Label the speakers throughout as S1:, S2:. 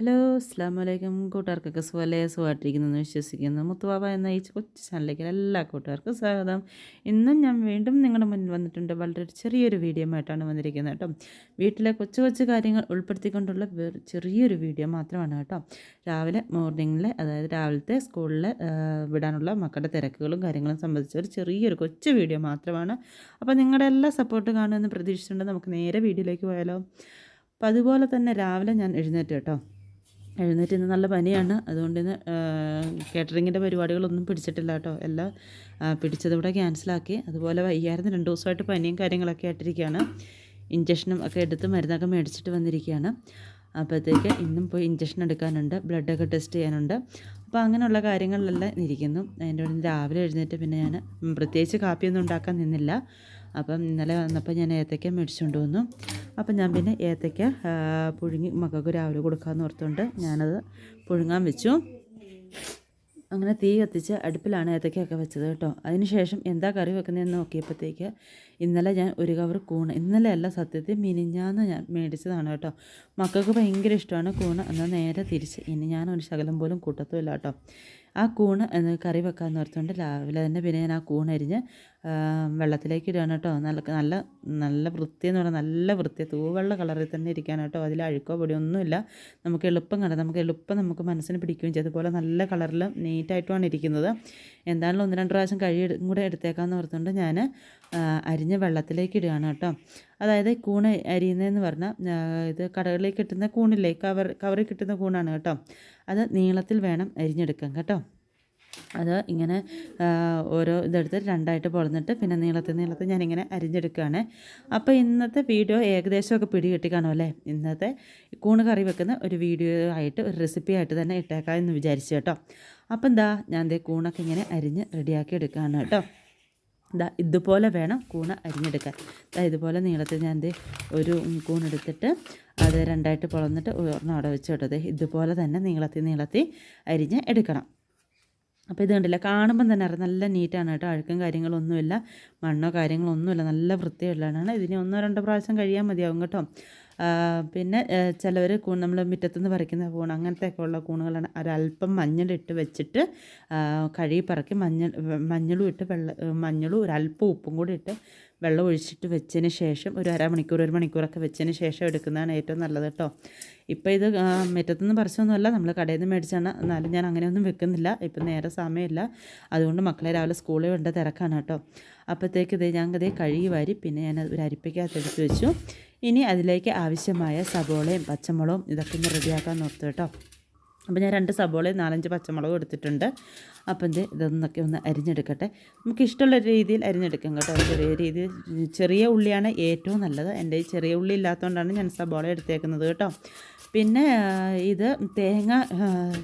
S1: Hello അസ്സാം വലൈക്കും കൂട്ടുകാർക്കൊക്കെ സുഖമല്ലേ സുഖമായിട്ടിരിക്കുന്നു വിശ്വസിക്കുന്നു. മുത്തുവാബ എന്ന ഈ കൊച്ചു ചാനലിലേക്ക് എല്ലാ കൂട്ടുകാർക്കും സ്വാഗതം. ഇന്നും ഞാൻ വീണ്ടും നിങ്ങളുടെ മുന്നിൽ വന്നിട്ടുണ്ട്. വളരെ ചെറിയൊരു വീഡിയോ ആയിട്ടാണ് വന്നിരിക്കുന്നത് കേട്ടോ. വീട്ടിലെ കൊച്ചു കൊച്ചു കാര്യങ്ങൾ ഉൾപ്പെടുത്തിക്കൊണ്ടുള്ള ചെറിയൊരു വീഡിയോ മാത്രമാണ് കേട്ടോ. രാവിലെ മോർണിംഗിലെ അതായത് രാവിലത്തെ സ്കൂളിൽ വിടാനുള്ള മക്കളുടെ തിരക്കുകളും കാര്യങ്ങളും സംബന്ധിച്ച ഒരു ചെറിയൊരു കൊച്ചു വീഡിയോ മാത്രമാണ്. അപ്പോൾ നിങ്ങളുടെ എല്ലാ സപ്പോർട്ട് കാണുമെന്ന് പ്രതീക്ഷിച്ചിട്ടുണ്ട് നമുക്ക് നേരെ വീഡിയോയിലേക്ക് പോയാലോ. അപ്പോൾ അതുപോലെ തന്നെ രാവിലെ ഞാൻ എഴുന്നേറ്റ് കേട്ടോ. എഴുന്നേറ്റ് ഇന്ന് നല്ല പനിയാണ്. അതുകൊണ്ട് ഇന്ന് കേറ്ററിങ്ങിന്റെ പരിപാടികളൊന്നും പിടിച്ചിട്ടില്ല കേട്ടോ. എല്ലാം പിടിച്ചതിവിടെ ക്യാൻസലാക്കി അതുപോലെ വയ്യായിരുന്നു രണ്ട് ദിവസമായിട്ട് പനിയും കാര്യങ്ങളൊക്കെ ആയിട്ടിരിക്കുകയാണ്. ഇഞ്ചക്ഷനും ഒക്കെ എടുത്ത് മരുന്നൊക്കെ മേടിച്ചിട്ട് വന്നിരിക്കുകയാണ്. അപ്പോഴത്തേക്ക് ഇന്നും പോയി ഇഞ്ചക്ഷൻ എടുക്കാനുണ്ട്. ബ്ലഡൊക്കെ ടെസ്റ്റ് ചെയ്യാനുണ്ട്. അപ്പോൾ അങ്ങനെയുള്ള കാര്യങ്ങളിലെല്ലാം ഇരിക്കുന്നു. അതിന്റെ രാവിലെ എഴുന്നേറ്റ് പിന്നെ ഞാൻ പ്രത്യേകിച്ച് കാപ്പിയൊന്നും ഉണ്ടാക്കാൻ നിന്നില്ല. അപ്പം ഇന്നലെ വന്നപ്പോൾ ഞാൻ ഏത്തയ്ക്ക മേടിച്ചുകൊണ്ട് വന്നു. അപ്പം ഞാൻ പിന്നെ ഏത്തയ്ക്ക പുഴുങ്ങി മക്കൾക്ക് രാവിലെ കൊടുക്കാമെന്ന് ഓർത്തുകൊണ്ട് ഞാനത് പുഴുങ്ങാൻ വെച്ചു. അങ്ങനെ തീ കത്തിച്ച് അടുപ്പിലാണ് ഏത്തക്കയൊക്കെ വെച്ചത് കേട്ടോ. അതിനുശേഷം എന്താ കറി വെക്കുന്നതെന്ന് നോക്കിയപ്പോഴത്തേക്ക് ഇന്നലെ ഞാൻ ഒരു കവർ കൂണ് ഇന്നലെ അല്ല സത്യത്തിൽ മിനിഞ്ഞാന്ന് ഞാൻ മേടിച്ചതാണ് കേട്ടോ. മക്കൾക്ക് ഭയങ്കര ഇഷ്ടമാണ് കൂണ് എന്നാൽ നേരെ തിരിച്ച് ഇനി ഞാൻ ഒരു ശകലം പോലും കൂട്ടത്തുമില്ല കേട്ടോ. ആ കൂണ് കറി വെക്കാമെന്ന് ഓർത്തുകൊണ്ട് രാവിലെ തന്നെ പിന്നെ ഞാൻ ആ കൂണരിഞ്ഞ് വെള്ളത്തിലേക്ക് ഇടുകയാണ് കേട്ടോ. നല്ല നല്ല നല്ല വൃത്തി എന്ന് പറഞ്ഞാൽ നല്ല വൃത്തി. തൂവെള്ള കളറിൽ തന്നെ ഇരിക്കാൻ കേട്ടോ. അതിൽ അഴുക്കോ പൊടിയൊന്നുമില്ല നമുക്ക് എളുപ്പം കണ്ടാൽ നമുക്ക് എളുപ്പം നമുക്ക് മനസ്സിന് പിടിക്കുകയും ചെയ്യും. അതുപോലെ നല്ല കളറിൽ നീറ്റായിട്ടുമാണ് ഇരിക്കുന്നത്. എന്തായാലും ഒന്ന് രണ്ട് പ്രാവശ്യം കഴി കൂടെ എടുത്തേക്കാമെന്ന് ഓർത്തുകൊണ്ട് ഞാൻ അരിഞ്ഞ വെള്ളത്തിലേക്ക് ഇടുകയാണ് കേട്ടോ. അതായത് കൂണ് അരിയുന്നതെന്ന് പറഞ്ഞാൽ ഇത് കടകളിൽ കിട്ടുന്ന കൂണില്ലേ? കവർ കവറിൽ കിട്ടുന്ന കൂണാണ് കേട്ടോ. അത് നീളത്തിൽ വേണം അരിഞ്ഞെടുക്കാൻ കേട്ടോ. അത് ഇങ്ങനെ ഓരോ ഇതെടുത്ത് രണ്ടായിട്ട് പൊളന്നിട്ട് പിന്നെ നീളത്തിൽ നീളത്തിൽ ഞാനിങ്ങനെ അരിഞ്ഞെടുക്കുകയാണ്. അപ്പോൾ ഇന്നത്തെ വീഡിയോ ഏകദേശമൊക്കെ പിടികിട്ടി കാണുമല്ലേ ഇന്നത്തെ കൂണ് കറി വെക്കുന്ന ഒരു വീഡിയോ ആയിട്ട് ഒരു റെസിപ്പി ആയിട്ട് തന്നെ ഇട്ടേക്കാം എന്ന് വിചാരിച്ചു കേട്ടോ. അപ്പം എന്താ ഞാൻ ദേ കൂണൊക്കെ ഇങ്ങനെ അരിഞ്ഞ് റെഡിയാക്കി എടുക്കുകയാണ് കേട്ടോ. ഇതാ ഇതുപോലെ വേണം കൂണ് അരിഞ്ഞെടുക്കാൻ. ഇതാ ഇതുപോലെ നീളത്തിൽ ഞാൻ ദേ ഒരു കൂണെടുത്തിട്ട് അത് രണ്ടായിട്ട് പൊളന്നിട്ട് ഒരെണ്ണം അവിടെ വെച്ച് ഇതുപോലെ തന്നെ നീളത്തിൽ നീളത്തിൽ അരിഞ്ഞ് എടുക്കണം. അപ്പോൾ ഇത് കണ്ടില്ല? കാണുമ്പം തന്നെ അറിയാം നല്ല നീറ്റാണ് കേട്ടോ. അഴുക്കും കാര്യങ്ങളൊന്നുമില്ല മണ്ണോ കാര്യങ്ങളൊന്നുമില്ല നല്ല വൃത്തിയുള്ളതാണ്. ഇതിന് ഒന്നോ രണ്ടോ പ്രാവശ്യം കഴിയാൻ മതിയാവും കേട്ടോ. പിന്നെ ചിലവർ കൂൺ നമ്മൾ മുറ്റത്തുനിന്ന് പറിക്കുന്ന കൂൺ അങ്ങനത്തെയൊക്കെ ഉള്ള കൂണുകളാണ്. ഒരല്പം മഞ്ഞളിട്ട് വെച്ചിട്ട് കഴുകി പറക്കി മഞ്ഞൾ മഞ്ഞളും ഇട്ട് വെള്ള മഞ്ഞളും ഒരല്പം ഉപ്പും കൂടി ഇട്ട് വെള്ളം ഒഴിച്ചിട്ട് വെച്ചതിന് ശേഷം ഒരു അരമണിക്കൂർ ഒരു മണിക്കൂറൊക്കെ വെച്ചതിന് ശേഷം എടുക്കുന്നതാണ് ഏറ്റവും നല്ലത് കേട്ടോ. ഇപ്പോൾ ഇത് മുറ്റത്തുനിന്ന് പറിച്ചൊന്നുമല്ല. നമ്മൾ കടയിൽ നിന്ന് മേടിച്ചാണ്. എന്നാലും ഞാൻ അങ്ങനെയൊന്നും വെക്കുന്നില്ല. ഇപ്പം നേരെ സമയമില്ല. അതുകൊണ്ട് മക്കളെ രാവിലെ സ്കൂളിൽ വേണ്ട തിരക്കാണ് കേട്ടോ. അപ്പോഴത്തേക്ക് ഇത് ഞാൻ അതേ കഴുകി വാരി പിന്നെ ഞാൻ ഒരു അരിപ്പയ്ക്കകത്ത് എടുത്ത് വെച്ചു. ഇനി അതിലേക്ക് ആവശ്യമായ സബോളയും പച്ചമുളകും ഇതൊക്കെ ഒന്ന് റെഡിയാക്കാൻ നോർത്തു കേട്ടോ. അപ്പോൾ ഞാൻ രണ്ട് സബോളയും നാലഞ്ച് പച്ചമുളകും എടുത്തിട്ടുണ്ട്. അപ്പം ഇത് ഇതൊന്നൊക്കെ ഒന്ന് അരിഞ്ഞെടുക്കട്ടെ. നമുക്ക് ഇഷ്ടമുള്ള രീതിയിൽ അരിഞ്ഞെടുക്കാം കേട്ടോ. ചെറിയ രീതിയിൽ ചെറിയ ഉള്ളിയാണ് ഏറ്റവും നല്ലത്. എന്റെ ഈ ചെറിയ ഉള്ളി ഇല്ലാത്തതുകൊണ്ടാണ് ഞാൻ സബോള എടുത്തേക്കുന്നത് കേട്ടോ. പിന്നെ ഇത് തേങ്ങ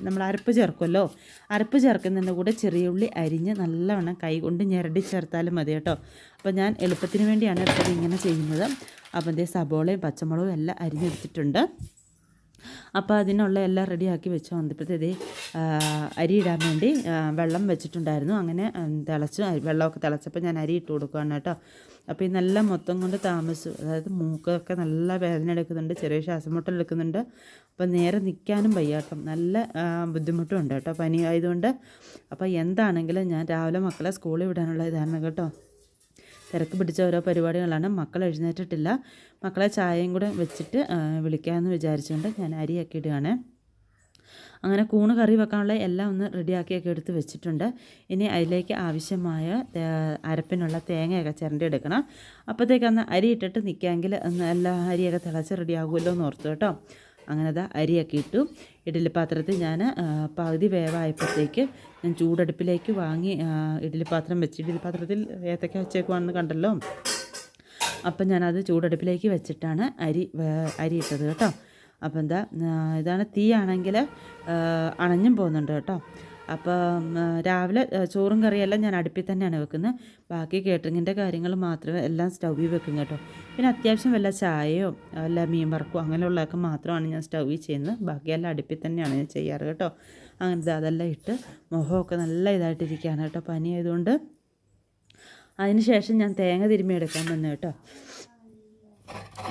S1: നമ്മൾ അരപ്പ് ചേർക്കുമല്ലോ. അരപ്പ് ചേർക്കുന്നതിന്റെ കൂടെ ചെറിയ ഉള്ളി അരിഞ്ഞ് നല്ലവണ്ണം കൈ കൊണ്ട് ഞെരടി ചേർത്താലും മതി കേട്ടോ. അപ്പോൾ ഞാൻ എളുപ്പത്തിന് വേണ്ടിയാണ് ഇപ്പോൾ ഇങ്ങനെ ചെയ്യുന്നത്. അപ്പം ഇതേ സബോളയും പച്ചമുളകും എല്ലാം അരിഞ്ഞെടുത്തിട്ടുണ്ട്. അപ്പോൾ അതിനുള്ള എല്ലാം റെഡിയാക്കി വെച്ച് വന്നപ്പോഴത്തേ അരി ഇടാൻ വേണ്ടി വെള്ളം വെച്ചിട്ടുണ്ടായിരുന്നു. അങ്ങനെ തിളച്ചു വെള്ളമൊക്കെ തിളച്ചപ്പോൾ ഞാൻ അരി ഇട്ട് കൊടുക്കുകയാണ് കേട്ടോ. അപ്പോൾ ഈ നല്ല മൊത്തം കൊണ്ട് താമസിച്ചു. അതായത് മൂക്കൊക്കെ നല്ല വേദന എടുക്കുന്നുണ്ട് ചെറിയ ശ്വാസം മുട്ടലെടുക്കുന്നുണ്ട് അപ്പോൾ നേരെ നിൽക്കാനും വയ്യാട്ടം നല്ല ബുദ്ധിമുട്ടും ഉണ്ട് കേട്ടോ പനി ആയതുകൊണ്ട്. അപ്പോൾ എന്താണെങ്കിലും ഞാൻ രാവിലെ മക്കളെ സ്കൂളിൽ വിടാനുള്ള ഇതാണ് കേട്ടോ. തിരക്ക് പിടിച്ച ഓരോ പരിപാടികളാണ്. മക്കൾ എഴുന്നേറ്റിട്ടില്ല. മക്കളെ ചായയും കൂടെ വെച്ചിട്ട് വിളിക്കാമെന്ന് വിചാരിച്ചുകൊണ്ട് ഞാൻ അരിയൊക്കെ ഇടുകയാണ്. അങ്ങനെ കൂണ് കറി വെക്കാനുള്ള എല്ലാം ഒന്ന് റെഡിയാക്കിയൊക്കെ എടുത്ത് വെച്ചിട്ടുണ്ട്. ഇനി അതിലേക്ക് ആവശ്യമായ അരപ്പിനുള്ള തേങ്ങയൊക്കെ ചിരണ്ടി എടുക്കണം അപ്പോഴത്തേക്ക് അന്ന് അരി ഇട്ടിട്ട് നിൽക്കാമെങ്കിൽ എല്ലാ അരിയൊക്കെ തിളച്ച് റെഡിയാകുമല്ലോ എന്ന് ഓർത്തു കേട്ടോ. അങ്ങനെ അത് അരിയൊക്കെ ഇട്ടു. ഇഡ്ഡലി പാത്രത്തിൽ ഞാൻ പകുതി വേവായപ്പോഴത്തേക്ക് ഞാൻ ചൂടടുപ്പിലേക്ക് വാങ്ങി ഇഡ്ഡലി പാത്രം വെച്ച്. ഇഡ്ഡലി പാത്രത്തിൽ ഏത്തക്ക വെച്ചേക്കുവാണെന്ന് കണ്ടല്ലോ. അപ്പം ഞാനത് ചൂടടുപ്പിലേക്ക് വെച്ചിട്ടാണ് അരി അരി ഇട്ടത് കേട്ടോ. അപ്പോൾ എന്താ ഇതാണ് തീയാണെങ്കിൽ അണഞ്ഞും പോകുന്നുണ്ട് കേട്ടോ. അപ്പോൾ രാവിലെ ചോറും കറിയെല്ലാം ഞാൻ അടുപ്പിൽ തന്നെയാണ് വെക്കുന്നത്. ബാക്കി കേറ്ററിങ്ങിന്റെ കാര്യങ്ങൾ മാത്രമേ എല്ലാം സ്റ്റൗവിൽ വെക്കും കേട്ടോ. പിന്നെ അത്യാവശ്യം വല്ല ചായയോ അല്ല മീൻ വറക്കോ അങ്ങനെയുള്ളതൊക്കെ മാത്രമാണ് ഞാൻ സ്റ്റൗവിൽ ചെയ്യുന്നത്. ബാക്കിയെല്ലാം അടുപ്പിൽ തന്നെയാണ് ഞാൻ ചെയ്യാറ് കേട്ടോ. അങ്ങനത്തെ അതെല്ലാം ഇട്ട് മുഖമൊക്കെ നല്ല ഇതായിട്ടിരിക്കുകയാണ് കേട്ടോ. പനി ആയതുകൊണ്ട് അതിന് ശേഷം ഞാൻ തേങ്ങ തിരുമ്മി എടുക്കാൻ വന്നു കേട്ടോ.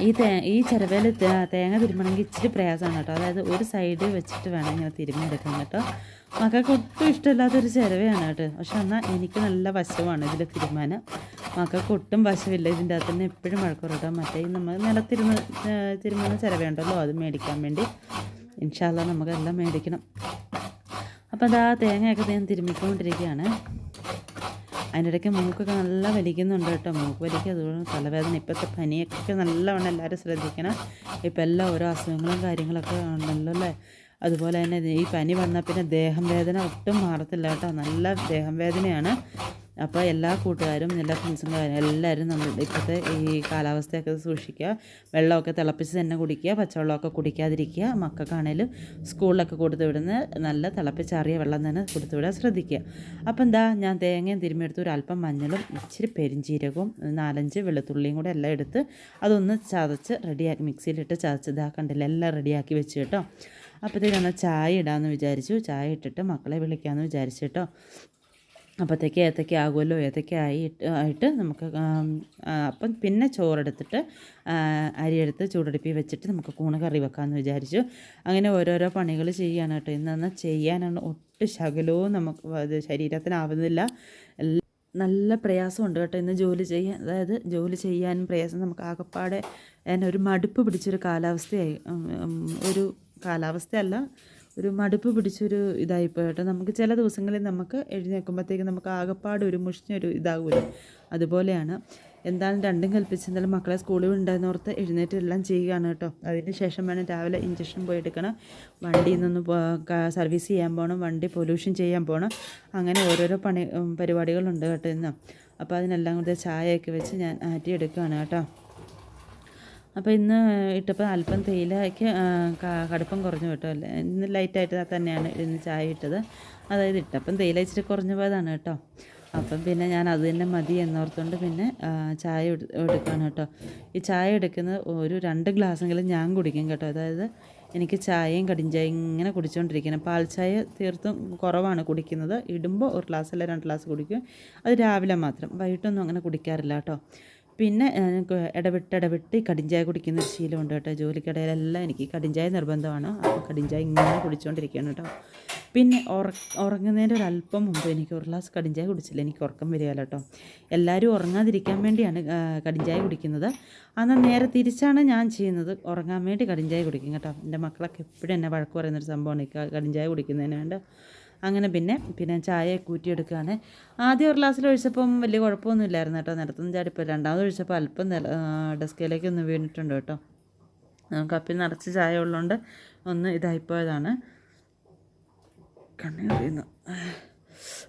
S1: ഈ തേ ഈ ചിരവയിൽ തേങ്ങ തിരുമ്മണമെങ്കിൽ ഇച്ചിരി പ്രയാസമാണ് കേട്ടോ. അതായത് ഒരു സൈഡ് വെച്ചിട്ട് വേണം ഇങ്ങനെ തിരുമ്മെടുക്കാൻ കേട്ടോ. മക്കൾക്ക് ഒട്ടും ഇഷ്ടമില്ലാത്തൊരു ചിരവയാണ് കേട്ടോ. പക്ഷെ എന്നാൽ എനിക്ക് നല്ല വശമാണ് ഇതിലെ തീരുമാനം. മക്കൾക്ക് ഒട്ടും വശമില്ല. ഇതിന്റെ അകത്ത് തന്നെ എപ്പോഴും വഴക്കുറ കേട്ടോ മറ്റേ നമ്മൾ നിലത്തിരുന്ന് തിരുമുന്ന ചിരവയുണ്ടല്ലോ അത് മേടിക്കാൻ വേണ്ടി. ഇൻഷാല്ല നമുക്കെല്ലാം മേടിക്കണം. അപ്പോൾ അതാ തേങ്ങയൊക്കെ ഞാൻ തിരുമ്മിക്കൊണ്ടിരിക്കുകയാണ്. അതിന്റെ ഇടയ്ക്ക് മൂക്കൊക്കെ നല്ല വലിക്കുന്നുണ്ട് കേട്ടോ. മൂക്ക് വലിക്കുക അതുകൊണ്ട് തലവേദന ഇപ്പോഴത്തെ പനിയൊക്കെ നല്ലവണ്ണം എല്ലാവരും ശ്രദ്ധിക്കണം. ഇപ്പം എല്ലാ ഓരോ അസുഖങ്ങളും കാര്യങ്ങളൊക്കെ ഉണ്ടല്ലോ അല്ലേ? അതുപോലെ തന്നെ ഈ പനി വന്നാൽ പിന്നെ ദേഹം വേദന ഒട്ടും മാറത്തില്ല കേട്ടോ. നല്ല ദേഹം വേദനയാണ്. അപ്പോൾ എല്ലാ കൂട്ടുകാരും എല്ലാ ഫ്രണ്ട്സും എല്ലാവരും നമ്മൾ ഇപ്പോഴത്തെ ഈ കാലാവസ്ഥയൊക്കെ സൂക്ഷിക്കുക. വെള്ളമൊക്കെ തിളപ്പിച്ച് തന്നെ കുടിക്കുക. പച്ചവെള്ളമൊക്കെ കുടിക്കാതിരിക്കുക. മക്കൾക്കാണേലും സ്കൂളിലൊക്കെ കൊടുത്തു വിടുന്ന നല്ല തിളപ്പിച്ചാറിയ വെള്ളം തന്നെ കൊടുത്തു വിടാൻ ശ്രദ്ധിക്കുക. അപ്പോൾ എന്താ ഞാൻ തേങ്ങയും തിരുമ്മിയെടുത്ത് ഒരു അല്പം മഞ്ഞളും ഇച്ചിരി പെരിഞ്ചീരകവും നാലഞ്ച് വെളുത്തുള്ളിയും കൂടെ എല്ലാം എടുത്ത് അതൊന്ന് ചതച്ച് റെഡിയാക്കി മിക്സിയിലിട്ട് ചതച്ച് ഇതാക്കണ്ടില്ല എല്ലാം റെഡിയാക്കി വെച്ച് കേട്ടോ. അപ്പോഴത്തേക്ക് ചായ ഇടാമെന്ന് വിചാരിച്ചു. ചായ ഇട്ടിട്ട് മക്കളെ വിളിക്കാമെന്ന് വിചാരിച്ചു കേട്ടോ. അപ്പോഴത്തേക്ക് ഏത്തക്ക ആകുമല്ലോ. ഏത്തക്ക ആയി ആയിട്ട് നമുക്ക് അപ്പം പിന്നെ ചോറെടുത്തിട്ട് അരിയെടുത്ത് ചൂടടുപ്പി വെച്ചിട്ട് നമുക്ക് കൂണ് കറി വെക്കാമെന്ന് വിചാരിച്ചു. അങ്ങനെ ഓരോരോ പണികൾ ചെയ്യാണ് കേട്ടോ. ഇന്ന് ചെയ്യാനാണ് ഒട്ടും ശകലവും നമുക്ക് ശരീരത്തിനാവുന്നില്ല. നല്ല പ്രയാസമുണ്ട് കേട്ടോ ഇന്ന് ജോലി ചെയ്യാൻ. അതായത് ജോലി ചെയ്യാനും പ്രയാസം നമുക്ക് ആകപ്പാടെ ഒരു മടുപ്പ് പിടിച്ചൊരു കാലാവസ്ഥയായി. ഒരു കാലാവസ്ഥയല്ല ഒരു മടുപ്പ് പിടിച്ചൊരു ഇതായിപ്പോയി കേട്ടോ നമുക്ക് ചില ദിവസങ്ങളിൽ നമുക്ക് എഴുന്നേൽക്കുമ്പോഴത്തേക്ക് നമുക്ക് ആകെപ്പാട് ഒരു മുഷിഞ്ഞൊരു ഇതാകുമല്ലോ അതുപോലെയാണ്. എന്തായാലും രണ്ടും കൽപ്പിച്ച് എന്തായാലും മക്കളെ സ്കൂളിൽ ഉണ്ടായിരുന്നോർത്ത് എഴുന്നേറ്റ് എല്ലാം ചെയ്യുകയാണ് കേട്ടോ. അതിന് ശേഷം വേണം രാവിലെ ഇഞ്ചക്ഷൻ പോയി എടുക്കണം. വണ്ടിയിൽ നിന്ന് സർവീസ് ചെയ്യാൻ പോകണം വണ്ടി പൊല്യൂഷൻ ചെയ്യാൻ പോകണം അങ്ങനെ ഓരോരോ പണി പരിപാടികളുണ്ട് കേട്ടോ ഇന്ന്. അപ്പോൾ അതിനെല്ലാം കൂടെ ചായയൊക്കെ വെച്ച് ഞാൻ ആറ്റി എടുക്കുകയാണ് കേട്ടോ. അപ്പോൾ ഇന്ന് ഇട്ടപ്പോൾ അല്പം തേയിലയ്ക്ക് കടുപ്പം കുറഞ്ഞു കേട്ടോ. അല്ലേ? ഇന്ന് ലൈറ്റായിട്ട് തന്നെയാണ് ഇന്ന് ചായ ഇട്ടത്. അതായത് ഇട്ടപ്പം തേയില ഇച്ചിരി കുറഞ്ഞു പോയതാണ് കേട്ടോ. അപ്പം പിന്നെ ഞാൻ അത് തന്നെ മതി എന്നോർത്തുകൊണ്ട് പിന്നെ ചായ എടുക്കുകയാണ് കേട്ടോ. ഈ ചായ എടുക്കുന്നത് ഒരു രണ്ട് ഗ്ലാസ്സെങ്കിലും ഞാൻ കുടിക്കും കേട്ടോ. അതായത് എനിക്ക് ചായയും കടിഞ്ചായയും ഇങ്ങനെ കുടിച്ചുകൊണ്ടിരിക്കണം പാൽ ചായ തീർത്തും കുറവാണ് കുടിക്കുന്നത്. ഇടുമ്പോൾ ഒരു ഗ്ലാസ് അല്ല രണ്ട് ഗ്ലാസ് കുടിക്കും. അത് രാവിലെ മാത്രം. വൈകിട്ടൊന്നും അങ്ങനെ കുടിക്കാറില്ല കേട്ടോ. പിന്നെ ഇടവിട്ടിടവിട്ട് ഇടവിട്ട് ഈ കടിഞ്ചായ കുടിക്കുന്ന ഒരു ശീലമുണ്ട് കേട്ടോ. ജോലിക്കിടയിലെല്ലാം എനിക്ക് കടിഞ്ചായ നിർബന്ധമാണ്. അപ്പോൾ കടിഞ്ചായ ഇങ്ങനെ കുടിച്ചുകൊണ്ടിരിക്കുകയാണ് കേട്ടോ. പിന്നെ ഉറ ഉറങ്ങുന്നതിന്റെ ഒരു അല്പം മുമ്പ് എനിക്ക് ഒരു ഗ്ലാസ് കടിഞ്ചായ കുടിച്ചില്ല. എനിക്ക് ഉറക്കം വരികയല്ല കേട്ടോ. എല്ലാവരും ഉറങ്ങാതിരിക്കാൻ വേണ്ടിയാണ് കടിഞ്ചായ കുടിക്കുന്നത്. എന്നാൽ നേരെ തിരിച്ചാണ് ഞാൻ ചെയ്യുന്നത്. ഉറങ്ങാൻ വേണ്ടി കടിഞ്ചായ കുടിക്കും കേട്ടോ. എന്റെ മക്കളൊക്കെ എപ്പോഴും എന്നെ വഴക്ക് പറയുന്നൊരു സംഭവമാണ്. കടിഞ്ചായ കുടിക്കുന്നതിന് വേണ്ട അങ്ങനെ പിന്നെ പിന്നെ ചായ കൂറ്റിയെടുക്കുകയാണ് ആദ്യം ഒരു ഗ്ലാസ്സിൽ ഒഴിച്ചപ്പം വലിയ കുഴപ്പമൊന്നുമില്ലായിരുന്നു കേട്ടോ. നിരത്തുനിന്ന് ചാടിപ്പോൾ രണ്ടാമത് ഒഴിച്ചപ്പോൾ അല്പം ഡെസ്കിലേക്ക് ഒന്ന് വീണിട്ടുണ്ട് കേട്ടോ. കപ്പി നിറച്ച് ചായ ഉള്ളതുകൊണ്ട് ഒന്ന് ഇതായിപ്പോയതാണ്. കണ്ണു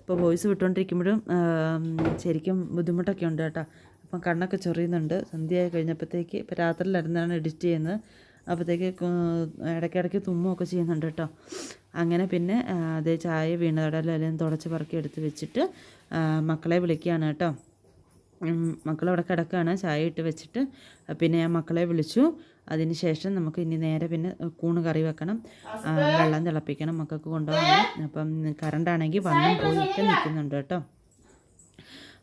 S1: ഇപ്പോൾ വോയിസ് വിട്ടുകൊണ്ടിരിക്കുമ്പോഴും ശരിക്കും ബുദ്ധിമുട്ടൊക്കെ ഉണ്ട് കേട്ടോ. അപ്പം കണ്ണൊക്കെ ചൊറിയുന്നുണ്ട്. സന്ധ്യയായി കഴിഞ്ഞപ്പോഴത്തേക്ക് ഇപ്പോൾ രാത്രിയിലായിരുന്നാണ് എഡിറ്റ് ചെയ്യുന്നത്. അപ്പോഴത്തേക്ക് ഇടയ്ക്കിടയ്ക്ക് തുമ്മുമൊക്കെ ചെയ്യുന്നുണ്ട് കേട്ടോ. അങ്ങനെ പിന്നെ അത് ചായ വീണതടലെല്ലാം തുടച്ച് പറക്കി എടുത്ത് വെച്ചിട്ട് മക്കളെ വിളിക്കുകയാണ് കേട്ടോ. മക്കളവിടെ കിടക്കുകയാണ്. ചായ ഇട്ട് വെച്ചിട്ട് പിന്നെ ഞാൻ മക്കളെ വിളിച്ചു. അതിന് ശേഷം നമുക്ക് ഇനി നേരെ പിന്നെ കൂണ് കറി വെക്കണം. വെള്ളം തിളപ്പിക്കണം മക്കൾക്ക് കൊണ്ടുപോകണം അപ്പം കറണ്ടാണെങ്കിൽ വന്നും പോയി ഒക്കെ നിൽക്കുന്നുണ്ട് കേട്ടോ.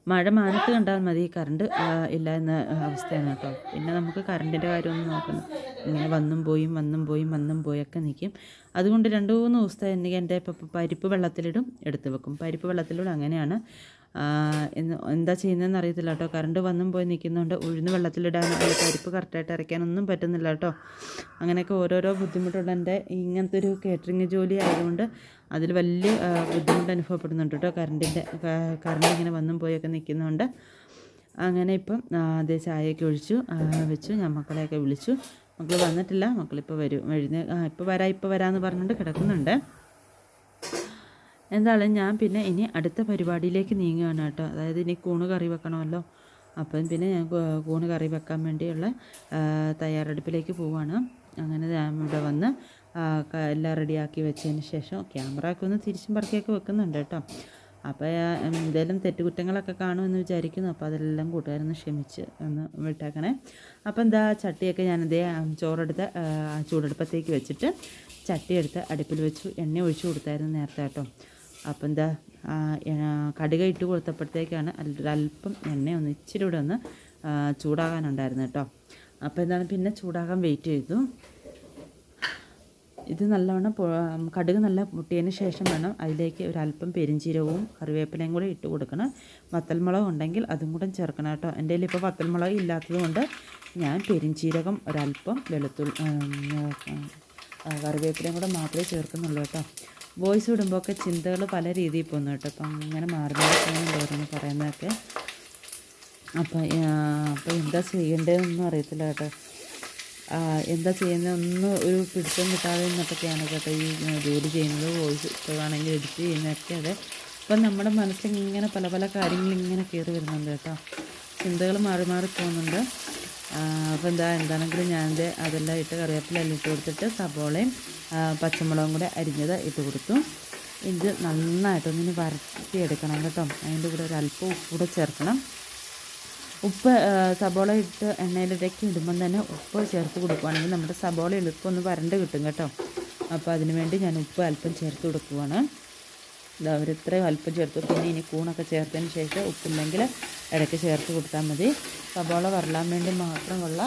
S1: മഴ മാനത്ത് കണ്ടാൽ മതി. കറണ്ട് ഇല്ല എന്ന അവസ്ഥയാണ് കേട്ടോ. പിന്നെ നമുക്ക് കറണ്ടിന്റെ കാര്യമൊന്നും നോക്കണം ഇങ്ങനെ വന്നും പോയും വന്നും പോയും വന്നും പോയൊക്കെ നിൽക്കും അതുകൊണ്ട് രണ്ട് മൂന്ന് ദിവസത്തെ എനിക്ക് എന്റെ പരിപ്പ് വെള്ളത്തിലിടും എടുത്ത് വെക്കും. പരിപ്പ് വെള്ളത്തിലിടും അങ്ങനെയാണ്. എന്താ ചെയ്യുന്നതെന്ന് അറിയത്തില്ല കേട്ടോ. കറണ്ട് വന്നും പോയി നിൽക്കുന്നുണ്ട് ഉഴുന്ന് വെള്ളത്തിലിടാൻ പരിപ്പ് കറക്റ്റായിട്ട് അരയ്ക്കാനൊന്നും പറ്റുന്നില്ല കേട്ടോ. അങ്ങനെയൊക്കെ ഓരോരോ ബുദ്ധിമുട്ടുണ്ട്. എന്റെ ഇങ്ങനത്തെ ഒരു കേറ്ററിങ് ജോലി ആയതുകൊണ്ട് അതിൽ വലിയ ബുദ്ധിമുട്ട് അനുഭവപ്പെടുന്നുണ്ട് കേട്ടോ. കറണ്ടിന്റെ കറണ്ട് ഇങ്ങനെ വന്നും പോയൊക്കെ നിൽക്കുന്നുണ്ട് അങ്ങനെ ഇപ്പം അതേ ചായയൊക്കെ ഒഴിച്ചു വെച്ചു. ഞാൻ മക്കളെയൊക്കെ വിളിച്ചു. മക്കൾ വന്നിട്ടില്ല. മക്കളിപ്പോൾ വരും. എഴുന്ന ഇപ്പോൾ വരാം ഇപ്പോൾ വരാമെന്ന് പറഞ്ഞുകൊണ്ട് കിടക്കുന്നുണ്ട്. എന്തായാലും ഞാൻ പിന്നെ ഇനി അടുത്ത പരിപാടിയിലേക്ക് നീങ്ങുകയാണ് കേട്ടോ. അതായത് ഇനി കൂണ് കറി വെക്കണമല്ലോ. അപ്പം പിന്നെ ഞാൻ കൂണ് കറി വെക്കാൻ വേണ്ടിയുള്ള തയ്യാറെടുപ്പിലേക്ക് പോവാണ്. അങ്ങനെ ഞാൻ ഇവിടെ വന്ന് എല്ലാം റെഡിയാക്കി വെച്ചതിന് ശേഷം ക്യാമറ ഒക്കെ ഒന്ന് തിരിച്ചും പറക്കിയൊക്കെ വെക്കുന്നുണ്ട് കേട്ടോ. അപ്പോൾ എന്തെങ്കിലും തെറ്റുകുറ്റങ്ങളൊക്കെ കാണുമെന്ന് വിചാരിക്കുന്നു. അപ്പോൾ അതെല്ലാം കൂട്ടുകാരൊന്ന് ക്ഷമിച്ച് ഒന്ന് വിട്ടേക്കണേ. അപ്പോൾ എന്താ ചട്ടിയൊക്കെ ഞാനതേ ചോറെടുത്ത് ചൂടെടുപ്പത്തേക്ക് വെച്ചിട്ട് ചട്ടി എടുത്ത് അടുപ്പിൽ വെച്ചു. എണ്ണ ഒഴിച്ചു കൊടുത്തായിരുന്നു നേരത്തെ കേട്ടോ. അപ്പം എന്താ കടുക ഇട്ട് കൊടുത്തപ്പോഴത്തേക്കാണ് അല്പം എണ്ണ ഒന്ന് ഇച്ചിരി കൂടെ ഒന്ന് ചൂടാകാനുണ്ടായിരുന്നു കേട്ടോ അപ്പോൾ എന്താണ് പിന്നെ ചൂടാകാൻ വെയിറ്റ് ചെയ്തു. ഇത് നല്ലവണ്ണം കടുക് നല്ല പൊട്ടിയതിന് ശേഷം വേണം അതിലേക്ക് ഒരല്പം പെരിഞ്ചീരവും കറിവേപ്പിലയും കൂടെ ഇട്ട് കൊടുക്കണം. വത്തൽമുളക് ഉണ്ടെങ്കിൽ അതും കൂടെ ചേർക്കണം കേട്ടോ. എന്റെ കയ്യിൽ ഇപ്പോൾ വത്തൽമുളക് ഇല്ലാത്തത് കൊണ്ട് ഞാൻ പെരിഞ്ചീരകം ഒരല്പം വെളുത്തുള്ളി കറിവേപ്പിലയും കൂടെ മാത്രമേ ചേർക്കുന്നുള്ളൂ കേട്ടോ. വോയിസ് വിടുമ്പോൾ ഒക്കെ ചിന്തകൾ പല രീതിയിൽ പോകുന്നു കേട്ടോ. അപ്പം അങ്ങനെ മാറി മാറി പോകുന്നുണ്ട് ഓരോന്ന് പറയുന്നതൊക്കെ. അപ്പം അപ്പം എന്താ ചെയ്യേണ്ടതെന്നൊന്നും അറിയത്തില്ല കേട്ടോ. എന്താ ചെയ്യുന്നത് ഒന്നും ഒരു പിടുത്തം കിട്ടാതെ നിന്നിട്ടൊക്കെയാണ് കേട്ടോ ഈ ജോലി ചെയ്യുന്നത്. വോയിസ് ഇപ്പോഴാണെങ്കിൽ എഡിറ്റ് ചെയ്യുന്നതൊക്കെ അതെ. അപ്പം നമ്മുടെ മനസ്സിൽ ഇങ്ങനെ പല പല കാര്യങ്ങൾ ഇങ്ങനെ കയറി വരുന്നുണ്ട് കേട്ടോ. ചിന്തകൾ മാറി മാറി പോകുന്നുണ്ട്. അപ്പോൾ എന്താ എന്താണെങ്കിലും ദേ അതെല്ലാം ഇട്ട് കറിവേപ്പിലെല്ലാം ഇട്ട് കൊടുത്തിട്ട് സബോളയും പച്ചമുളകും കൂടെ അരിഞ്ഞത് ഇട്ട് കൊടുത്തു. ഇത് നന്നായിട്ടൊന്നിന് വരട്ടിയെടുക്കണം കേട്ടോ. അതിന്റെ കൂടെ ഒരു അല്പം ഉപ്പ് കൂടെ ചേർക്കണം. ഉപ്പ് സബോള ഇട്ട് എണ്ണയിലിടയ്ക്ക് ഇടുമ്പം തന്നെ ഉപ്പ് ചേർത്ത് കൊടുക്കുവാണെങ്കിൽ നമ്മുടെ സബോള എളുപ്പമൊന്ന് വരണ്ട് കിട്ടും കേട്ടോ. അപ്പോൾ അതിന് വേണ്ടി ഞാൻ ഉപ്പ് അല്പം ചേർത്ത് കൊടുക്കുവാണ്. അവരിത്രയും അല്പം ചേർത്തു പിന്നെ ഇനി കൂണൊക്കെ ചേർത്തതിന് ശേഷം ഉപ്പില്ലെങ്കിൽ ഇടയ്ക്ക് ചേർത്ത് കൊടുത്താൽ മതി. സബോള വരളാൻ വേണ്ടി മാത്രമുള്ള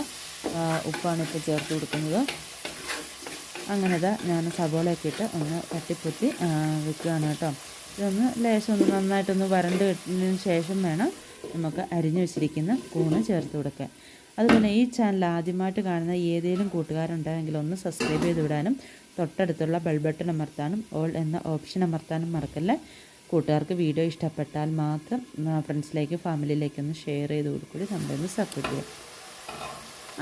S1: ഉപ്പാണ് ഇപ്പോൾ ചേർത്ത് കൊടുക്കുന്നത്. അങ്ങനെ ഞാൻ സബോളയൊക്കെ ഇട്ട് ഒന്ന് തട്ടിപ്പൊത്തി വെക്കുകയാണ് കേട്ടോ. ഇതൊന്ന് ലേശം ഒന്ന് നന്നായിട്ടൊന്ന് വരണ്ട് കിട്ടുന്നതിന് ശേഷം വേണം നമുക്ക് അരിഞ്ഞു വെച്ചിരിക്കുന്ന കൂണ് ചേർത്ത് കൊടുക്കാൻ. അതുപോലെ ഈ ചാനൽ ആദ്യമായിട്ട് കാണുന്ന ഏതെങ്കിലും കൂട്ടുകാരുണ്ടെങ്കിൽ ഒന്ന് സബ്സ്ക്രൈബ് ചെയ്ത് വിടാനും തൊട്ടടുത്തുള്ള ബെൽ ബട്ടൺ അമർത്താനും ഓൾ എന്ന ഓപ്ഷൻ അമർത്താനും മറക്കല്ലേ? കൂട്ടുകാർക്ക് വീഡിയോ ഇഷ്ടപ്പെട്ടാൽ മാത്രം ഫ്രണ്ട്സിലേക്ക് ഫാമിലിയിലേക്ക് ഒന്ന് ഷെയർ ചെയ്ത് കൊടുക്കൂടി സംഭവം ഒന്ന് സപ്പോർട്ട് ചെയ്യാം.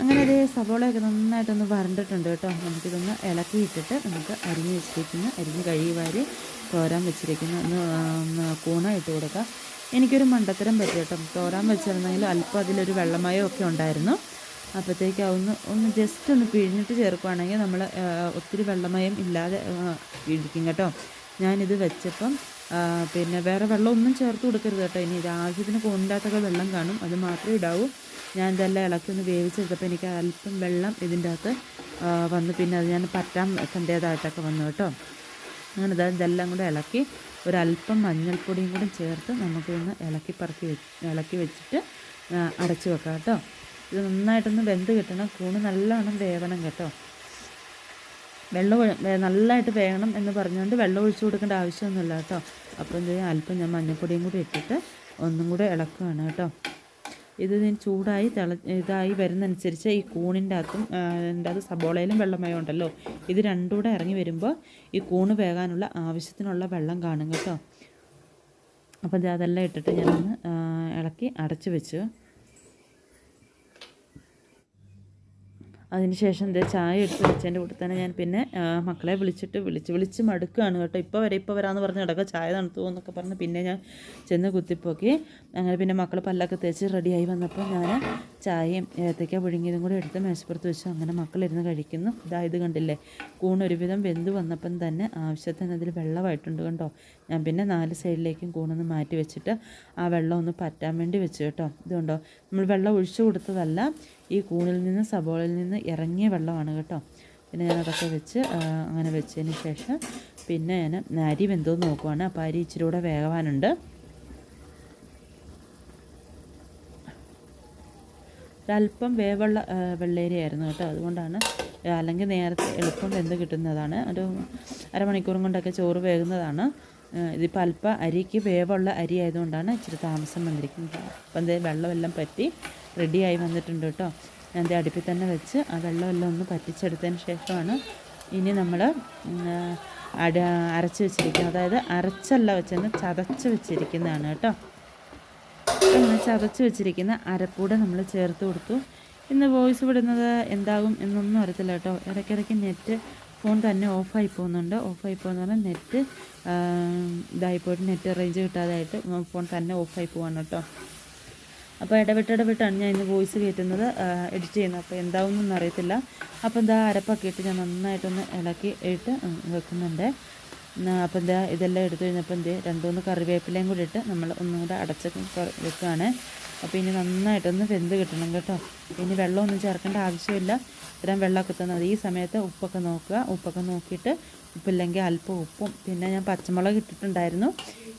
S1: അങ്ങനെ ഒരു സവോളയൊക്കെ നന്നായിട്ടൊന്ന് വരണ്ടിട്ടുണ്ട് കേട്ടോ. നമുക്കിതൊന്ന് ഇളക്കി ഇട്ടിട്ട് നമുക്ക് അരിഞ്ഞ് വെച്ചിരിക്കുന്ന. അരിഞ്ഞ് കഴിയുവാർ തോരാൻ വെച്ചിരിക്കുന്ന. ഒന്ന് ഒന്ന് കൂണ ഇട്ട് കൊടുക്കാം. എനിക്കൊരു മണ്ടത്തരം പറ്റി കേട്ടോ. തോരാൻ വെച്ചിരുന്നെങ്കിൽ അല്പം അതിലൊരു വെള്ളമയം ഒക്കെ ഉണ്ടായിരുന്നു. അപ്പോഴത്തേക്ക് അതൊന്ന് ഒന്ന് ജസ്റ്റ് ഒന്ന് പിഴിഞ്ഞിട്ട് ചേർക്കുവാണെങ്കിൽ നമ്മൾ ഒത്തിരി വെള്ളമയം ഇല്ലാതെ പിഴിക്കും കേട്ടോ. ഞാനിത് വെച്ചപ്പം പിന്നെ വേറെ വെള്ളമൊന്നും ചേർത്ത് കൊടുക്കരുത് കേട്ടോ. ഇനി ഇത് ആവശ്യത്തിന് വെള്ളം കാണും. അത് മാത്രമേ ഇടാവൂ. ഞാൻ ഇതെല്ലാം ഇളക്കി ഒന്ന് വേവിച്ചെടുത്തപ്പോൾ എനിക്ക് അല്പം വെള്ളം ഇതിന്റെ അകത്ത് വന്ന്. പിന്നെ അത് ഞാൻ പറ്റാൻ തന്റേതായിട്ടൊക്കെ വന്നു കേട്ടോ. അങ്ങനെ ഇതാ ഇതെല്ലാം കൂടെ ഇളക്കി ഒരല്പം മഞ്ഞൾപ്പൊടിയും കൂടെ ചേർത്ത് നമുക്കിതൊന്ന് ഇളക്കി പറക്കി വെച്ച് ഇളക്കി വെച്ചിട്ട് അടച്ചു വെക്കാം കേട്ടോ. ഇത് നന്നായിട്ടൊന്ന് വെന്ത് കിട്ടണം. കൂണ് നല്ലവണ്ണം വേവണം കേട്ടോ. വെള്ളം നല്ലതായിട്ട് വേകണം എന്ന് പറഞ്ഞുകൊണ്ട് വെള്ളം ഒഴിച്ചു കൊടുക്കേണ്ട ആവശ്യമൊന്നുമില്ല കേട്ടോ. അപ്പോൾ എന്ത് ചെയ്യും അല്പം ഞാൻ മഞ്ഞൾപ്പൊടിയും കൂടി ഇട്ടിട്ട് ഒന്നും കൂടെ ഇളക്കുകയാണ് കേട്ടോ. ഇത് ചൂടായി തിള ഇതായി വരുന്നതനുസരിച്ച് ഈ കൂണിന്റെ അകത്തും എന്റെ അത് സബോളയിലും വെള്ളമയം ഉണ്ടല്ലോ. ഇത് രണ്ടും കൂടെ ഇറങ്ങി വരുമ്പോൾ ഈ കൂണ് വേകാനുള്ള ആവശ്യത്തിനുള്ള വെള്ളം കാണും കേട്ടോ. അപ്പോൾ അതെല്ലാം ഇട്ടിട്ട് ഞാനൊന്ന് ഇളക്കി അടച്ചു വെച്ചു. അതിനുശേഷം എന്താ ചായ എടുത്ത് വെച്ചതിന്റെ കൂടെ തന്നെ ഞാൻ പിന്നെ മക്കളെ വിളിച്ചിട്ട് വിളിച്ച് വിളിച്ച് മടുക്കുകയാണ് കേട്ടോ. ഇപ്പോൾ വരെ ഇപ്പോൾ വരാമെന്ന് പറഞ്ഞ് കിടക്കുക ചായ തണുത്തു എന്നൊക്കെ പറഞ്ഞ് പിന്നെ ഞാൻ ചെന്ന് കുത്തിപ്പോക്കി. അങ്ങനെ പിന്നെ മക്കൾ പല്ലൊക്കെ തേച്ച് റെഡിയായി വന്നപ്പോൾ ഞാൻ ചായയും ഏത്തയ്ക്ക പുഴുങ്ങിയതും കൂടി എടുത്ത് മേശപ്പുറത്ത് വെച്ചു. അങ്ങനെ മക്കളിരുന്ന് കഴിക്കുന്നു. ഇതായത് കണ്ടില്ലേ? കൂൺ ഒരുവിധം വെന്ത് വന്നപ്പം തന്നെ ആവശ്യത്തിന് അതിൽ വെള്ളമായിട്ടുണ്ട് കണ്ടോ? ഞാൻ പിന്നെ നാല് സൈഡിലേക്കും കൂണൊന്ന് മാറ്റി വെച്ചിട്ട് ആ വെള്ളം ഒന്ന് പറ്റാൻ വേണ്ടി വെച്ചു കേട്ടോ. ഇതുണ്ടോ? നമ്മൾ വെള്ളം ഒഴിച്ചു കൊടുത്തതല്ല ഈ കൂണിൽ നിന്ന് സബോളിൽ നിന്ന് ഇറങ്ങിയ വെള്ളമാണ് കേട്ടോ. പിന്നെ ഞാൻ അതൊക്കെ വെച്ച് അങ്ങനെ വെച്ചതിന് ശേഷം പിന്നെ ഞാൻ അരി വെന്തോന്ന് നോക്കുവാണ്. അപ്പോൾ അരി ഇച്ചിരി കൂടെ വേഗവാനുണ്ട് ഒരല്പം വേവുള്ള വെള്ളേരിയായിരുന്നു കേട്ടോ. അതുകൊണ്ടാണ് അല്ലെങ്കിൽ നേരത്തെ എളുപ്പം വെന്ത് കിട്ടുന്നതാണ്. ഒരു അരമണിക്കൂറും കൊണ്ടൊക്കെ ചോറ് വേകുന്നതാണ് ഇതിപ്പോൾ അല്പം അരിക്ക് വേവുള്ള അരി ആയതുകൊണ്ടാണ് ഇച്ചിരി താമസം വന്നിരിക്കുന്നത്. അപ്പം എന്തേ വെള്ളമെല്ലാം പറ്റി റെഡിയായി വന്നിട്ടുണ്ട് കേട്ടോ. ഞാൻ എന്റെ അടുപ്പിൽ തന്നെ വെച്ച് ആ വെള്ളമെല്ലാം ഒന്ന് പറ്റിച്ചെടുത്തതിന് ശേഷമാണ് ഇനി നമ്മൾ അട അരച്ച് വെച്ചിരിക്കുന്നത്. അതായത് അരച്ചല്ല വെച്ചെന്ന് ചതച്ച് വെച്ചിരിക്കുന്നതാണ് കേട്ടോ. അങ്ങനെ ചതച്ച് വെച്ചിരിക്കുന്ന അരപ്പൂടെ നമ്മൾ ചേർത്ത് കൊടുത്തു. ഇന്ന് വോയിസ് വിടുന്നത് എന്താകും എന്നൊന്നും അറിയത്തില്ല കേട്ടോ. ഇടയ്ക്കിടയ്ക്ക് നെറ്റ് ഫോൺ തന്നെ ഓഫായി പോകുന്നുണ്ട്. ഓഫായി പോകുന്ന പറഞ്ഞാൽ നെറ്റ് ഇതായി പോയിട്ട് നെറ്റ് റേഞ്ച് കിട്ടാതായിട്ട് ഫോൺ തന്നെ ഓഫായി പോവാണ് കേട്ടോ. അപ്പോൾ ഇടവിട്ട് ഞാൻ ഇന്ന് വോയിസ് കയറ്റുന്നത് എഡിറ്റ് ചെയ്യുന്നത്. അപ്പോൾ എന്താവുമെന്നൊന്നും അറിയത്തില്ല അപ്പോൾ എന്താ അരപ്പൊക്കെ ഇട്ട് ഞാൻ നന്നായിട്ടൊന്ന് ഇളക്കി ഇട്ട് വെക്കുന്നുണ്ട്. അപ്പോൾ എന്താ ഇതെല്ലാം എടുത്തു കഴിഞ്ഞപ്പോൾ എന്ത് രണ്ടുമൂന്ന് കറിവേപ്പിലയും കൂടി ഇട്ട് നമ്മൾ ഒന്നും കൂടെ അടച്ച് വെക്കുകയാണ് അപ്പോൾ ഇനി നന്നായിട്ടൊന്ന് വെന്ത് കിട്ടണം കേട്ടോ. ഇനി വെള്ളമൊന്നും ചേർക്കേണ്ട ആവശ്യമില്ല. ഇത്രയും വെള്ളമൊക്കെ തന്നാൽ മതി. ഈ സമയത്ത് ഉപ്പൊക്കെ നോക്കുക. ഉപ്പൊക്കെ നോക്കിയിട്ട് ഉപ്പില്ലെങ്കിൽ അല്പം ഉപ്പും. പിന്നെ ഞാൻ പച്ചമുളക് ഇട്ടിട്ടുണ്ടായിരുന്നു.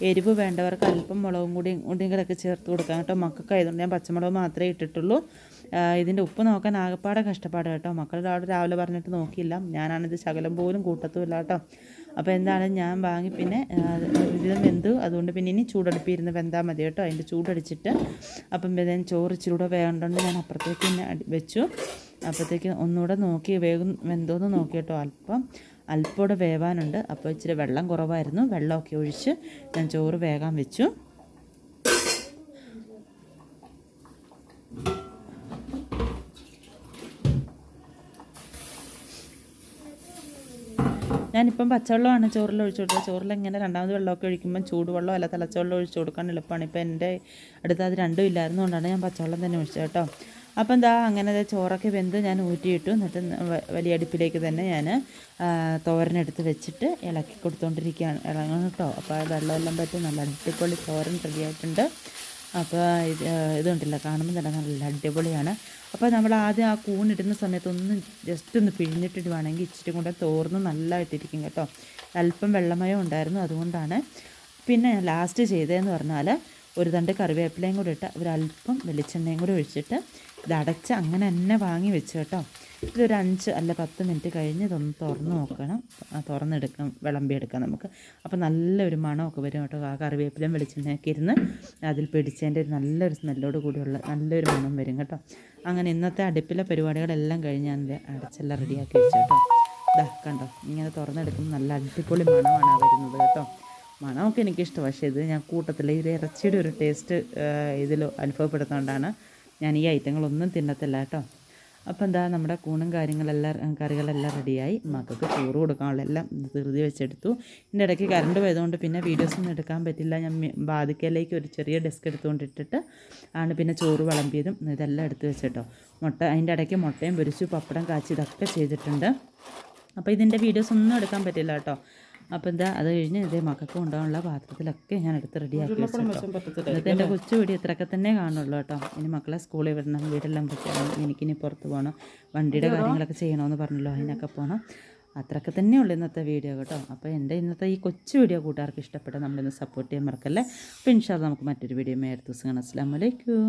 S1: എരിവ് വേണ്ടവർക്ക് അല്പം മുളകും കൂടി കൂടിയും കൂടെയൊക്കെ ചേർത്ത് കൊടുക്കാം കേട്ടോ. മക്കൾക്ക് ആയതുകൊണ്ട് ഞാൻ പച്ചമുളക് മാത്രമേ ഇട്ടിട്ടുള്ളൂ. ഇതിന്റെ ഉപ്പ് നോക്കാൻ ആകെപ്പാടെ കഷ്ടപ്പാട് കേട്ടോ. മക്കൾ അവിടെ രാവിലെ പറഞ്ഞിട്ട് നോക്കിയില്ല. ഞാനാണിത് ശകലം പോലും കൂട്ടത്തുമില്ല കേട്ടോ. അപ്പോൾ എന്താണ് ഞാൻ വാങ്ങി പിന്നെ ഒരുവിധം വെന്തു. അതുകൊണ്ട് പിന്നെ ഇനി ചൂടടുപ്പിരുന്ന് വെന്താൽ മതി കേട്ടോ. അതിന്റെ ചൂടടിച്ചിട്ട് അപ്പം ഞാൻ ചോറ് ഇച്ചിരി കൂടെ വേണ്ടതുകൊണ്ട് ഞാൻ അപ്പുറത്തേക്ക് പിന്നെ വെച്ചു. അപ്പോഴത്തേക്ക് ഒന്നുകൂടെ നോക്കി വേഗം വെന്തോന്ന് നോക്കി കേട്ടോ. അല്പം അല്പം വേവാനുണ്ട്. അപ്പോൾ ഇച്ചിരി വെള്ളം കുറവായിരുന്നു. വെള്ളമൊക്കെ ഒഴിച്ച് ഞാൻ ചോറ് വേഗം വെച്ചു. ഞാനിപ്പം പച്ചവെള്ളമാണ് ചോറിൽ ഒഴിച്ചു കൊടുത്തത്. ചോറിൽ ഇങ്ങനെ രണ്ടാമത് വെള്ളമൊക്കെ ഒഴിക്കുമ്പം ചൂടുവെള്ളം അല്ല തിളച്ചവെള്ളം ഒഴിച്ചു കൊടുക്കാൻ എളുപ്പമാണ്. ഇപ്പം എന്റെ അടുത്ത് അത് രണ്ടും ഇല്ലായിരുന്നുകൊണ്ടാണ് ഞാൻ പച്ചവെള്ളം തന്നെ ഒഴിച്ചത് കേട്ടോ. അപ്പം എന്താ അങ്ങനെ ചോറൊക്കെ വെന്ത് ഞാൻ ഊറ്റിയിട്ടു. എന്നിട്ട് വലിയ അടുപ്പിലേക്ക് തന്നെ ഞാൻ തോരനെടുത്ത് വെച്ചിട്ട് ഇളക്കി കൊടുത്തുകൊണ്ടിരിക്കുകയാണ് ഇളങ്ങണം കേട്ടോ. അപ്പോൾ വെള്ളമെല്ലാം പറ്റി നല്ല അടിപൊളി തോരൻ റെഡി ആയിട്ടുണ്ട്. അപ്പോൾ ഇത് ഇതുണ്ടല്ലോ കാണുമ്പോൾ തന്നെ നല്ല അടിപൊളിയാണ്. അപ്പോൾ നമ്മൾ ആദ്യം ആ കൂണിടുന്ന സമയത്ത് ഒന്ന് ജസ്റ്റ് ഒന്ന് പിഴിഞ്ഞിട്ടിടുവാണെങ്കിൽ ഇച്ചിരി കൂടെ തോർന്ന് നല്ലതായിട്ടിരിക്കും കേട്ടോ. അല്പം വെള്ളമയം ഉണ്ടായിരുന്നു അതുകൊണ്ടാണ്. പിന്നെ ലാസ്റ്റ് ചെയ്തതെന്ന് പറഞ്ഞാൽ ഒരു തണ്ട് കറിവേപ്പിലയും കൂടി ഇട്ട് ഒരല്പം വെളിച്ചെണ്ണയും കൂടി ഒഴിച്ചിട്ട് ഇത് അടച്ച് അങ്ങനെ തന്നെ വാങ്ങി വെച്ച് കേട്ടോ. ഇതൊരു അഞ്ച് അല്ല പത്ത് മിനിറ്റ് കഴിഞ്ഞ് ഇതൊന്ന് തുറന്ന് നോക്കണം. ആ, തുറന്നെടുക്കാം വിളമ്പിയെടുക്കാം നമുക്ക്. അപ്പോൾ നല്ലൊരു മണമൊക്കെ വരും കേട്ടോ. ആ കറിവേപ്പിലയും വെളിച്ചെണ്ണയൊക്കെ ഇരുന്ന് അതിൽ പിടിച്ചതിന്റെ ഒരു നല്ലൊരു സ്മെല്ലോട് കൂടിയുള്ള നല്ലൊരു മണം വരും കേട്ടോ. അങ്ങനെ ഇന്നത്തെ അടുപ്പിലെ പരിപാടികളെല്ലാം കഴിഞ്ഞ് ഞാൻ അടച്ചെല്ലാം റെഡിയാക്കി വെച്ചു കേട്ടോ. ഇതാ കണ്ടോ ഇങ്ങനെ തുറന്നെടുക്കുമ്പോൾ നല്ല അടിപൊളി മണമാണ് വരുന്നത് കേട്ടോ. മണമൊക്കെ എനിക്കിഷ്ടം പക്ഷേ ഇത് ഞാൻ കൂട്ടത്തിൽ ഒരു ഇറച്ചിയുടെ ഒരു ടേസ്റ്റ് ഇതിൽ അനുഭവപ്പെടുന്നതുകൊണ്ടാണ് ഞാൻ ഈ ഐറ്റങ്ങളൊന്നും തിന്നത്തില്ല കേട്ടോ. അപ്പോൾ എന്താ നമ്മുടെ കൂണും കാര്യങ്ങളെല്ലാം കറികളെല്ലാം റെഡിയായി. മക്കൾക്ക് ചോറ് കൊടുക്കാനുള്ള എല്ലാം ധൃതി വെച്ചെടുത്തു. ഇതിന്റെ ഇടയ്ക്ക് കറണ്ട് പോയതുകൊണ്ട് പിന്നെ വീഡിയോസൊന്നും എടുക്കാൻ പറ്റില്ല. ഞാൻ ബാധിക്കലേക്ക് ഒരു ചെറിയ ഡെസ്ക് എടുത്തുകൊണ്ടിട്ടിട്ട് ആണ് പിന്നെ ചോറ് വിളമ്പിയതും ഇതെല്ലാം എടുത്ത് വെച്ചിട്ടോ. മുട്ട അതിന്റെ ഇടയ്ക്ക് മുട്ടയും പൊരിച്ചു പപ്പടം കാച്ചി ഇതൊക്കെ ചെയ്തിട്ടുണ്ട്. അപ്പോൾ ഇതിന്റെ വീഡിയോസ് ഒന്നും എടുക്കാൻ പറ്റില്ല കേട്ടോ. അപ്പോൾ എന്താ അത് കഴിഞ്ഞ് ഇതേ മക്കൾക്ക് കൊണ്ടുപോകാനുള്ള പാത്രത്തിലൊക്കെ ഞാൻ എടുത്ത് റെഡിയാക്കി എന്നിട്ട് എന്റെ കൊച്ചു വീഡിയോ ഇത്രയൊക്കെ തന്നെ കാണുള്ളൂ കേട്ടോ. ഇനി മക്കളെ സ്കൂളിൽ വിടണം വീടെല്ലാം വെക്കണം എനിക്കിനി പുറത്ത് പോകണം വണ്ടിയുടെ കാര്യങ്ങളൊക്കെ ചെയ്യണമെന്ന് പറഞ്ഞല്ലോ അതിനൊക്കെ പോകണം. അത്രയൊക്കെ തന്നെയുള്ളൂ ഇന്നത്തെ വീഡിയോ കേട്ടോ. അപ്പോൾ എന്റെ ഇന്നത്തെ ഈ കൊച്ചു വീഡിയോ കൂട്ടുകാർക്ക് ഇഷ്ടപ്പെട്ട നമ്മളിന്ന് സപ്പോർട്ട് ചെയ്യാൻ മറക്കല്ലേ? അപ്പോൾ ഇൻഷാല്ല നമുക്ക് മറ്റൊരു വീഡിയോ മേരെ ദിവസം കാണാം. അസ്സാം വലൈക്കും